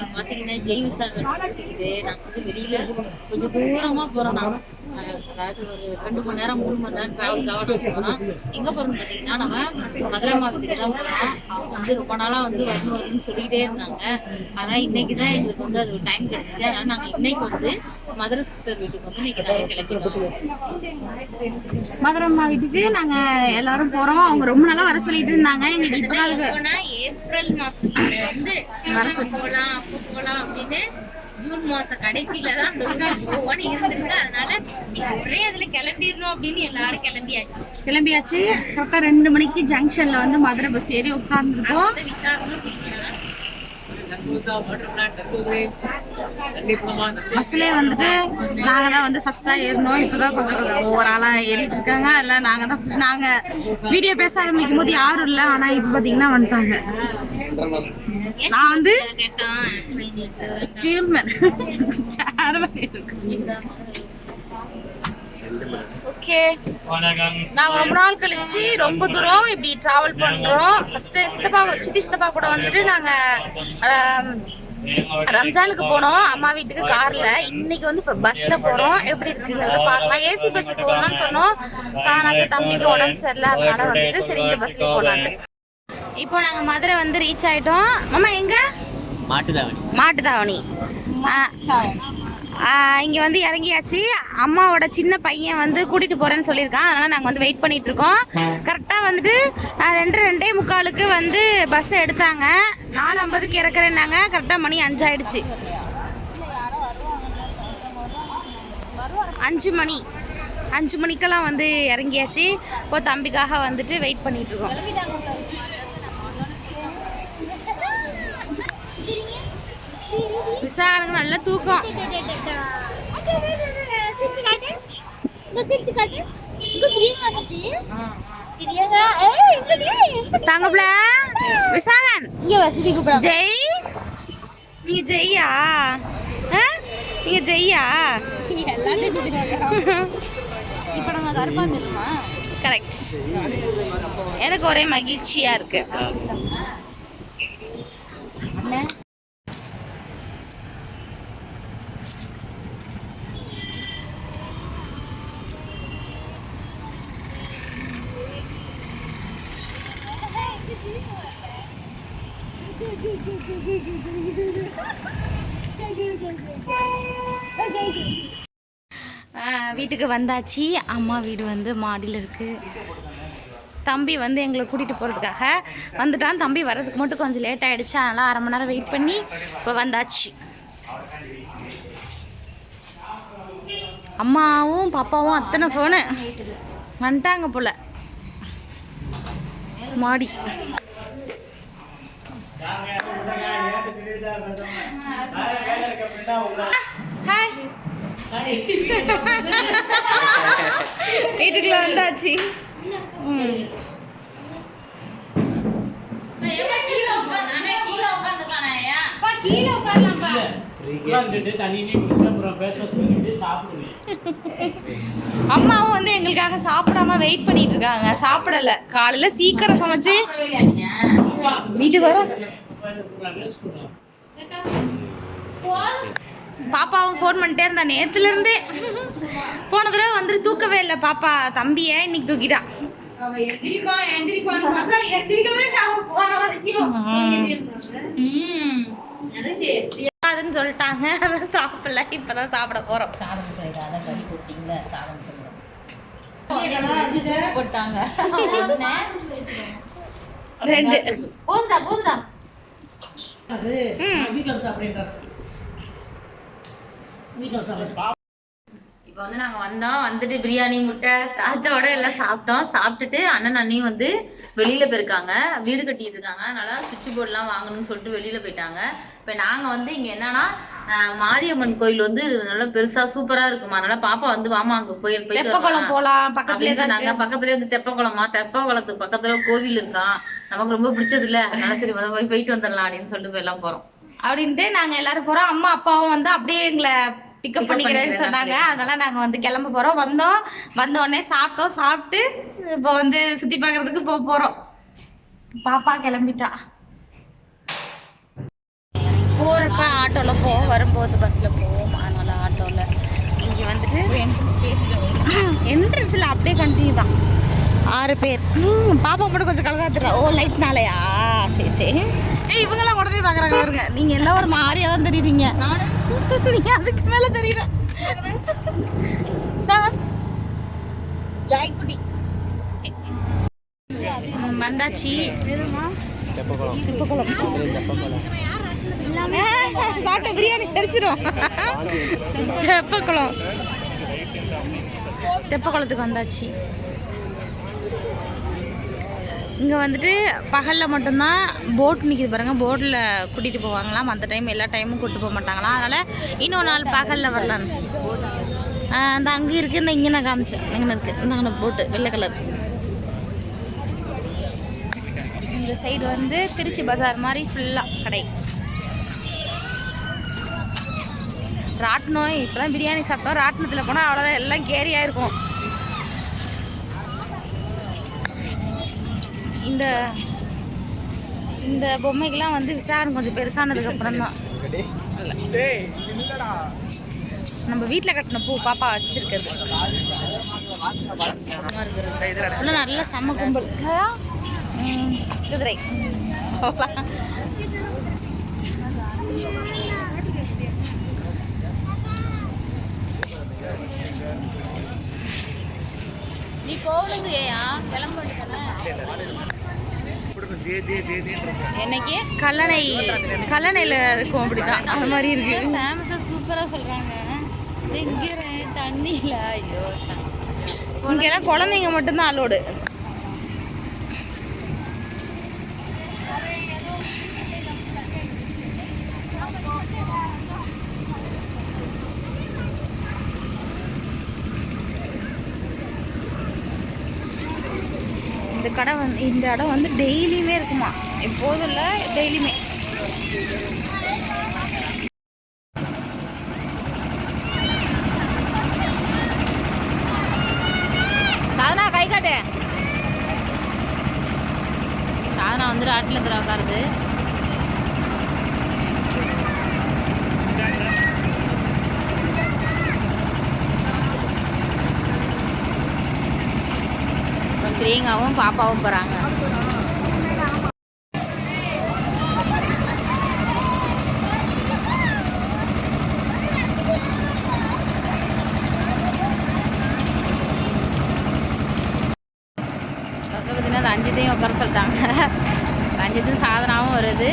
நீங்க பாத்தீங்கன்னா ஜெய் விசாக நாங்க வந்து வெளியில கொஞ்சம் தூரமா போறோம் நாங்க. அதாவது ஒரு ரெண்டு மணி நேரம் மூணு மணி நேரம் டிராவலுக்காக நாங்க போறோம். எங்க போறோம்னு பாத்தீங்கன்னா நம்ம மதுரை மாவட்டத்துக்கு தான் போறோம். அவங்க வந்து ரொம்ப நாளா வந்து வரணும் வரணும்னு சொல்லிக்கிட்டே இருந்தாங்க. ஆனா இன்னைக்கு தான் எங்களுக்கு வந்து அது டைம் கிடைச்சிச்சு. அதனால நாங்க இன்னைக்கு வந்து மதுரை சிஸ்டர் வீட்டுக்கு வந்து இன்னைக்கு நாங்க கிளம்பிட்டோம். மதுரம்மா வீட்டுக்கு நாங்க எல்லாரும் போறோம். அவங்க ரொம்ப நாளா வர சொல்லிட்டு இருந்தாங்க. எங்களுக்கு இப்ப ஏப்ரல் மாசத்துல வந்து வர அப்போ போலாம் அப்படின்னு ஜூன் மாசம் கடைசியில தான் அந்த ஊருக்கு போவோம்னு இருந்திருக்கு அதனால நீங்க ஒரே அதுல கிளம்பிடணும் அப்படின்னு எல்லாரும் கிளம்பியாச்சு. கிளம்பியாச்சு. கரெக்டா ரெண்டு மணிக்கு ஜங்ஷன்ல வந்து மதுரை பஸ் ஏறி வந்து விசாகமும் சிரிக்கிறாங்க பஸ்லயே வந்துட்டு நாங்க தான் வந்து ஃபர்ஸ்டா ஏறணும். இப்பதான் கொஞ்சம் கொஞ்சம் ஒவ்வொரு ஆளா ஏறிட்டு இருக்காங்க. அதுல நாங்க தான் first நாங்க வீடியோ பேச ஆரம்பிக்கும் போது யாரும் இல்ல. ஆனா இப்ப பாத்தீங்கன்னா வந்துட்டாங்க. நான் வந்து ஸ்டீல்மேன் ஓகே நாங்க ரொம்ப நாள் கழிச்சு ரொம்ப தூரம் இப்படி டிராவல் பண்றோம். ஃபர்ஸ்ட் சித்தப்பா சித்தி சித்தப்பா கூட வந்துட்டு நாங்க ரம்ஜானுக்கு போனோம். அம்மா வீட்டுக்கு கார்ல. இன்னைக்கு வந்து இப்ப பஸ்ல போறோம். எப்படி இருக்குங்கிறத பார்க்கலாம் ஏசி பஸ் போகணும்னு சொன்னோம். சானாக்கு தம்பிக்கு உடம்பு சரியில்லை. அதனால வந்துட்டு சரி இந்த பஸ்ல போனாங்க இப்போ நாங்க மதுரை வந்து ரீச் ஆயிட்டோம். மாமா எங்க? மாட்டுதாவணி. மாட்டுத்தாவணி இங்க வந்து இறங்கியாச்சு. அம்மாவோட சின்ன பையன் வந்து கூட்டிட்டு போறேன்னு சொல்லியிருக்கான். அதனால நாங்க வந்து வெயிட் பண்ணிட்டு இருக்கோம். கரெக்டா வந்துட்டு ரெண்டு ரெண்டே முக்காலுக்கு வந்து பஸ் எடுத்தாங்க. நாலு ஐம்பதுக்கு இறக்குறேன்னாங்க. கரெக்டா மணி அஞ்சாயிடுச்சு அஞ்சு மணி. அஞ்சு மணிக்கெல்லாம் வந்து இறங்கியாச்சு. இப்போ தம்பிக்காக வந்துட்டு வெயிட் பண்ணிட்டு இருக்கோம் எனக்கு நல்ல தூக்கம். தங்கப்ல விசாகன் இங்க வசதி ஜெய். நீங்க ஜெய்யா? ஆ? நீங்க ஜெய்யா? எல்லாத்தையும் சுத்திட்டு இப்ப நாங்க கருப்பா தெரியுமா கரெக்ட் எனக்கு ஒரே மகிழ்ச்சியா இருக்கு. வீட்டுக்கு வந்தாச்சு. அம்மா வீடு வந்து மாடியில் இருக்குது தம்பி வந்து எங்களை கூட்டிகிட்டு போகிறதுக்காக வந்துட்டான். தம்பி வர்றதுக்கு மட்டும் கொஞ்சம் லேட் ஆகிடுச்சு அதனால் அரை மணி நேரம் வெயிட் பண்ணி இப்போ வந்தாச்சு. அம்மாவும் பாப்பாவும் அத்தனை ஃபோனு வந்துட்டாங்க போல. மாடி. வீட்டுக்குள்ள வந்தாச்சு. அம்மாவும் வந்து எங்களுக்காக சாப்பிடாம வெயிட் பண்ணிட்டு இருக்காங்க. சாப்பிடல. காலையில சீக்கிரம் சமைச்சு வீட்டுக்கு வர? பாப்பாவும் ஃபோன் பண்ணிட்டே இருந்தா நேத்துல இருந்தே போன தடவை வந்துட்டு தூக்கவே இல்லை பாப்பா தம்பிய இன்னைக்கு தூக்கிட்டான் அதுன்னு சொல்லிட்டாங்க. சாப்பிடல இப்பதான் சாப்பிட போறோம். சாதம் போயிடாத கறி போட்டீங்களா சாதம் போட்டாங்க ரெண்டு. போதுதா போதுதா அது வீட்டில் சாப்பிடுறாரு வீட்டில் சாப்பிடு இப்போ வந்து நாங்க வந்தோம் வந்துட்டு பிரியாணி முட்டை தாச்சாவோட எல்லாம் சாப்பிட்டோம். சாப்பிட்டுட்டு அண்ணன் அண்ணியும் வந்து வெளியில போயிருக்காங்க. வீடு கட்டிட்டு இருக்காங்க. அதனால சுவிட்ச் போர்டுலாம் வாங்கணும்னு சொல்லிட்டு வெளியில போயிட்டாங்க. இப்போ நாங்க வந்து இங்க என்னன்னா மாரியம்மன் கோயில் வந்து நல்லா பெருசா சூப்பரா இருக்குமா. அதனால பாப்பா வந்து வாமா அங்க கோயில் போயிட்டு தெப்பக்குளம் வரலாம். போலாம் பக்கத்துல அப்படின்னு சொன்னாங்க. பக்கத்துலயே வந்து தெப்பக்குளமா தெப்பக்குளத்துக்கு பக்கத்துல கோவில் இருக்கான் நமக்கு ரொம்ப பிடிச்சது இல்ல அதனால சரி முத போய் போயிட்டு வந்துடலாம் அப்படின்னு சொல்லிட்டு போய் எல்லாம் போறோம். அப்படின்ட்டு நாங்க எல்லாரும் போறோம். அம்மா அப்பாவும் வந்து அப்படியே எங்களை பிக்கப் பண்ணிக்கிறேன்னு பண்ணிக்கிறேன் சொன்னாங்க. அதனால நாங்க வந்து கிளம்ப போறோம். வந்தோம். வந்த உடனே சாப்பிட்டோம். சாப்பிட்டு இப்போ வந்து சுத்தி பார்க்கறதுக்கு போக போறோம். பாப்பா கிளம்பிட்டா. போறப்ப ஆட்டோல போவோம். வரும்போது பஸ்ல போவோம். அதனால ஆட்டோல இங்க வந்துட்டு என்ட்ரன்ஸ்ல அப்படியே தான் ஆறு பேர். ம், பாப்பா மட்டும் கொஞ்சம் கலரா தெரியல ஓ லைட்னாலயா சரி சரி. ஏய் இவங்கெல்லாம் உடனே பார்க்குறாங்க பாருங்க. நீங்க எல்லாம் ஒரு மாதிரியா தான் தெரியுறீங்க. நீங்க அதுக்கு மேல தெரியல ஜாய்குட்டி வந்தாச்சு. சாப்பிட்ட பிரியாணி தெரிச்சிரும் தெப்பக்குளம். தெப்பக்குளத்துக்கு வந்தாச்சு. இங்கே வந்துட்டு பகலில் மட்டும்தான் போட் நிற்கிது பாருங்கள் போட்டில் கூட்டிகிட்டு போவாங்களாம். மற்ற டைம் எல்லா டைமும் கூட்டு போக மாட்டாங்களாம். அதனால் இன்னொரு நாள் பகலில் வரலாம் அந்த அங்கே இருக்குது இந்த இங்கே நான் காமிச்சேன். இங்கே இருக்குது இந்த போட்டு வெள்ளை கலர் இந்த சைடு வந்து திருச்சி பஜார் மாதிரி ஃபுல்லாக கடை. ராட்டினம் இப்போதான் பிரியாணி சாப்பிட்டோம். ராட்டினத்தில் போனால் அவ்வளோதான் எல்லாம் கேரியாக இருக்கும் இந்த இந்த பொம்மைக்கெல்லாம் வந்து விசாரணை கொஞ்சம் பெருசானதுக்கு அப்புறம் தான். நம்ம வீட்டில் கட்டின பூ பாப்பா வச்சிருக்கிறது. இன்னும் நல்ல செம்ம கும்பல். குதிரை. போகலாம். நீ போகணுங்க ஏயா கிளம்ப என்னைக்கு? கல்லணை. கல்லணையில் இருக்கும் அப்படிதான். அந்த மாதிரி இருக்கு. ஃபேமஸாக சூப்பராக சொல்கிறாங்க எங்கிறேன் தண்ணியில். ஐயோ இங்கெல்லாம் குழந்தைங்க மட்டும்தான் அலோடு இந்த இடம் வந்து டெய்லியுமே இருக்குமா? எப்போதும் இல்லை டெய்லியுமே. சாதனா கை காட்டு. சாதனா வந்து ராட்டில் உட்காருது அப்புறம் பிரியங்காவும் பாப்பாவும் போகிறாங்க பார்த்தீங்கன்னா ரஞ்சித்தையும் உட்கார சொல்லிட்டாங்க. ரஞ்சித்தும் சாதனாவும் வருது.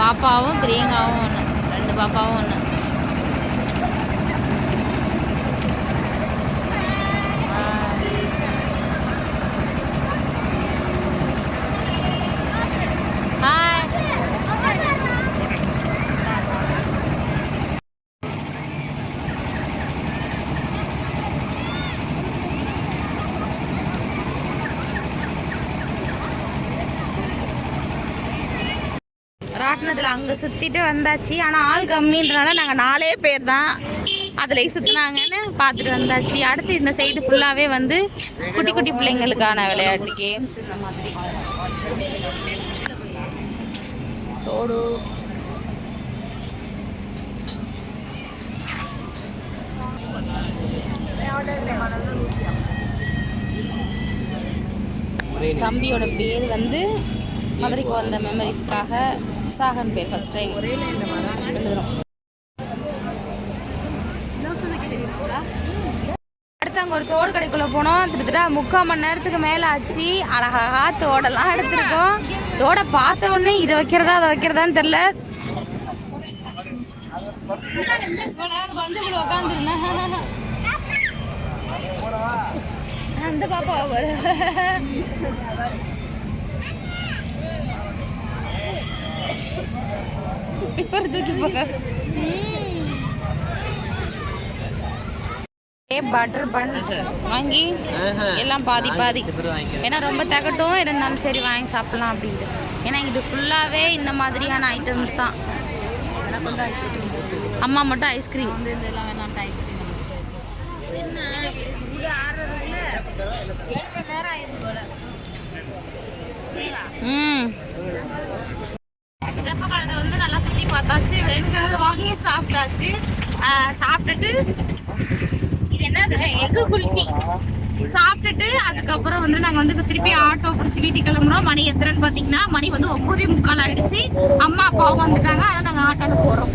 பாப்பாவும் பிரியங்காவும் ஒன்று ரெண்டு பாப்பாவும் ஒன்று ஹாய் ராட்டினத்தில் அங்கே சுற்றிட்டு வந்தாச்சு. ஆனால் ஆள் கம்மின்றனால நாங்கள் நாலே பேர் தான் அதில் சுற்றினாங்கன்னு பார்த்துட்டு வந்தாச்சு. அடுத்து இந்த சைடு ஃபுல்லாகவே வந்து குட்டி குட்டி பிள்ளைங்களுக்கான விளையாட்டு கேம்ஸ் இந்த மாதிரி. தோடு. தம்பியோட பேர் வந்து மதுரைக்கு வந்த மெமரிஸ்க்காக சாகன் பேர் ஃபர்ஸ்ட் டைம் எழுதுறோம் அடுத்து அங்கே ஒரு தோடு கடைக்குள்ளே போனோம். கிட்டத்தட்ட முக்கால் மணி நேரத்துக்கு மேலே ஆச்சு. அழகா தோடெல்லாம் எடுத்துருக்கோம். தோடை பார்த்த உடனே இதை வைக்கிறதா அதை வைக்கிறதான்னு தெரில வந்து உட்காந்துருந்தேன் அந்த பாப்பா ஒரு இப்ப தூக்கி போக பட்டர் பன் வாங்கி எல்லாம் பாதி பாதி. ஏன்னா ரொம்ப தகட்டும் இருந்தாலும் சரி வாங்கி சாப்பிடலாம் அப்படின்ட்டு. ஏன்னா இது ஃபுல்லாகவே இந்த மாதிரியான ஐட்டம்ஸ் தான். அம்மா மட்டும் ஐஸ்கிரீம் வந்து இதெல்லாம் வேணாம் ஐஸ்கிரீம் என்ன இது சூடு ஆடுறதுக்குள்ள ஏழு மணி நேரம் ஆயிடுது போல ம் தெப்ப குளத்தை வந்து நல்லா சுத்தி பார்த்தாச்சு வேணுங்கிறத வாங்கி சாப்பிட்டாச்சு. சாப்பிட்டுட்டு இது என்னது? எக்கு குல்ஃபி. சாப்பிட்டுட்டு அதுக்கப்புறம் வந்து நாங்க வந்து இப்போ திருப்பி ஆட்டோ பிடிச்சி வீட்டுக்கு கிளம்புறோம். மணி எத்தனைன்னு பாத்தீங்கன்னா மணி வந்து ஒன்பதே முக்கால் ஆயிடுச்சு. அம்மா அப்பாவும் வந்துட்டாங்க. அதனால நாங்க ஆட்டோல போறோம்.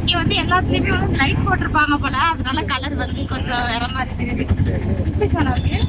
இங்க வந்து எல்லாத்துலயுமே வந்து லைட் போட்டிருப்பாங்க போல. அதனால கலர் வந்து கொஞ்சம் வேற மாதிரி தெரியுது. எப்படி சொன்னாங்க?